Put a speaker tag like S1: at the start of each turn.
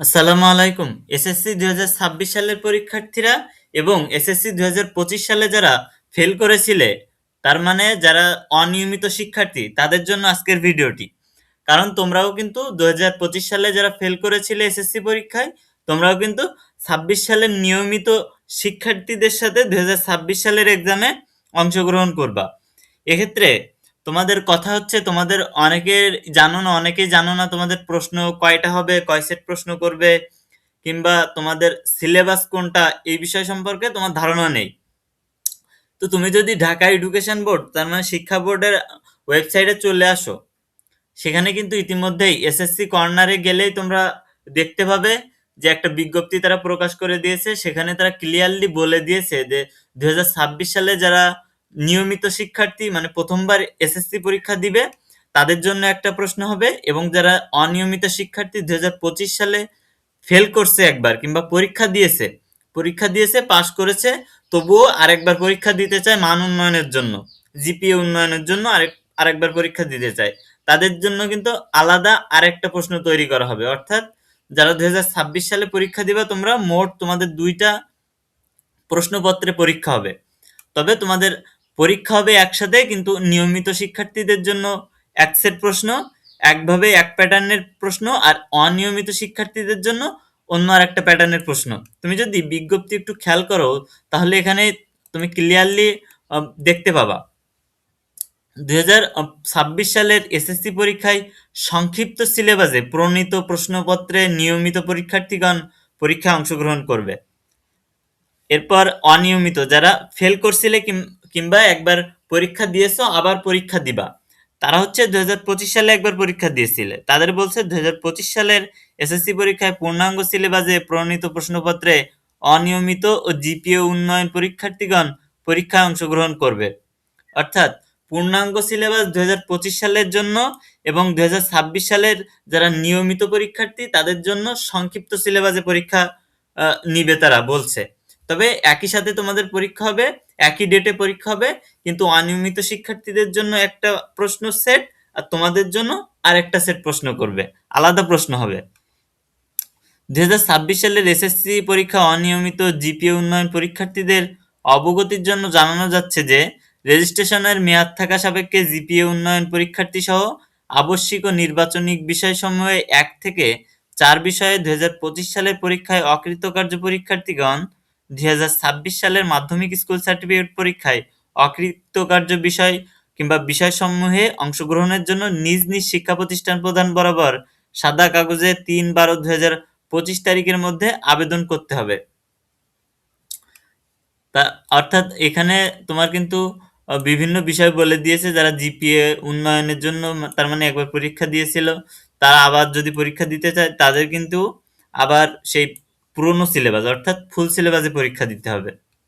S1: আসসালামু আলাইকুম। এসএসসি দুই হাজার ছাব্বিশ সালের পরীক্ষার্থীরা এবং এসএসসি দুই হাজার পঁচিশ সালে যারা ফেল করেছিলে, তার মানে যারা অনিয়মিত শিক্ষার্থী, তাদের জন্য আজকের ভিডিওটি। কারণ তোমরাও কিন্তু দু হাজার পঁচিশ সালে যারা ফেল করেছিলে এসএসসি পরীক্ষায়, তোমরাও কিন্তু ছাব্বিশ সালের নিয়মিত শিক্ষার্থীদের সাথে দুই হাজার ছাব্বিশ সালের এক্সামে অংশগ্রহণ করবা। এক্ষেত্রে তোমাদের কথা হচ্ছে তোমাদের অনেকের জানো না, অনেকেই জানো না তোমাদের প্রশ্ন কয়টা হবে, কয় সেট প্রশ্ন করবে, কিংবা তোমাদের সিলেবাস কোনটা, এই বিষয় সম্পর্কে তোমার ধারণা নেই। তো তুমি যদি ঢাকা এডুকেশন বোর্ড তার মানে শিক্ষা বোর্ডের ওয়েবসাইটে চলে আসো, সেখানে কিন্তু ইতিমধ্যেই এসএসসি কর্নারে গেলেই তোমরা দেখতে পাবে যে একটা বিজ্ঞপ্তি তারা প্রকাশ করে দিয়েছে, সেখানে তারা ক্লিয়ারলি বলে দিয়েছে যে দু হাজার ছাব্বিশ সালে যারা নিয়মিত শিক্ষার্থী মানে প্রথমবার এসএসসি পরীক্ষা দিবে, তাদের জন্য একটা প্রশ্ন হবে এবং যারা অনিয়মিত শিক্ষার্থী দু হাজার পঁচিশ সালে ফেল করছে একবার কিংবা পরীক্ষা দিয়েছে পরীক্ষা দিয়েছে, পাশ করেছে, তবুও আরেকবার পরীক্ষা দিতে চায় মান উন্নয়নের জন্য, জিপিএ উন্নয়নের জন্য আরেক, আরেকবার পরীক্ষা দিতে চায়। তাদের জন্য কিন্তু আলাদা আরেকটা প্রশ্ন তৈরি করা হবে। অর্থাৎ যারা দুই হাজার ছাব্বিশ সালে পরীক্ষা দিবা, তোমরা মোট তোমাদের দুইটা প্রশ্নপত্রে পরীক্ষা হবে। তবে তোমাদের পরীক্ষা হবে একসাথে, কিন্তু নিয়মিত শিক্ষার্থীদের জন্য এক সেট প্রশ্ন, একভাবে এক প্যাটার্নের প্রশ্ন, আর অনিয়মিত শিক্ষার্থীদের জন্য অন্য আর একটা প্যাটার্নের প্রশ্ন। তুমি যদি বিজ্ঞপ্তি একটু খেয়াল করো, তাহলে এখানে তুমি ক্লিয়ারলি দেখতে পাবা। দুই হাজার ছাব্বিশ সালের এসএসসি পরীক্ষায় সংক্ষিপ্ত সিলেবাসে প্রণীত প্রশ্নপত্রে নিয়মিত পরীক্ষার্থীগণ পরীক্ষায় অংশগ্রহণ করবে। এরপর অনিয়মিত, যারা ফেল করছিলে কিংবা একবার পরীক্ষা দিয়েছ, আবার পরীক্ষা দিবা। তারা হচ্ছে দুই হাজার পঁচিশ সালে একবার পরীক্ষা দিয়েছিলে। তাদের বলছে দুই হাজার পঁচিশ সালের এসএসসি পরীক্ষায় পূর্ণাঙ্গ সিলেবাসে প্রণীত প্রশ্নপত্রে অনিয়মিত ও জিপিএ উন্নয়ন পরীক্ষার্থীগণ পরীক্ষায় অংশগ্রহণ করবে। অর্থাৎ পূর্ণাঙ্গ সিলেবাস দুই হাজার পঁচিশ সালের জন্য এবং দুই হাজার ছাব্বিশ সালের যারা নিয়মিত পরীক্ষার্থী, তাদের জন্য সংক্ষিপ্ত সিলেবাসে পরীক্ষা নিবে তারা বলছে। তবে একই সাথে তোমাদের পরীক্ষা হবে একই ডেটে পরীক্ষা হবে, কিন্তু অনিয়মিত শিক্ষার্থীদের জন্য একটা প্রশ্ন সেট আর তোমাদের জন্য আরেকটা সেট প্রশ্ন করবে। আলাদা প্রশ্ন হবে। দুই হাজার ছাব্বিশ সালের এসএসসি পরীক্ষা অনিয়মিত জিপিএ উন্নয়ন পরীক্ষার্থীদের অবগতির জন্য জানানো যাচ্ছে যে, রেজিস্ট্রেশনের মেয়াদ থাকা সাপেক্ষে জিপিএ উন্নয়ন পরীক্ষার্থী সহ আবশ্যিক ও নির্বাচনিক বিষয়সমূহে এক থেকে চার বিষয়ে দুই হাজার পঁচিশ সালের পরীক্ষায় অকৃতকার্য পরীক্ষার্থীগণ দুই হাজার ছাব্বিশ সালের মাধ্যমিক স্কুল সার্টিফিকেট পরীক্ষায় অকৃতকার্য বিষয় কিংবা বিষয়সমূহে অংশগ্রহণের জন্য নিজ নিজ শিক্ষা প্রতিষ্ঠান প্রদান বরাবর সাদা কাগজে তিন বারো দুই হাজার পঁচিশ তারিখের মধ্যে আবেদন করতে হবে। তা অর্থাৎ এখানে তোমার কিন্তু বিভিন্ন বিষয় বলে দিয়েছে। যারা জিপিএ উন্নয়নের জন্য তার মানে একবার পরীক্ষা দিয়েছিল, তারা আবার যদি পরীক্ষা দিতে চায়, তাদের কিন্তু আবার সেই পুরনো সিলেবাস অর্থাৎ ফুল সিলেবাসে পরীক্ষা দিতে হবে।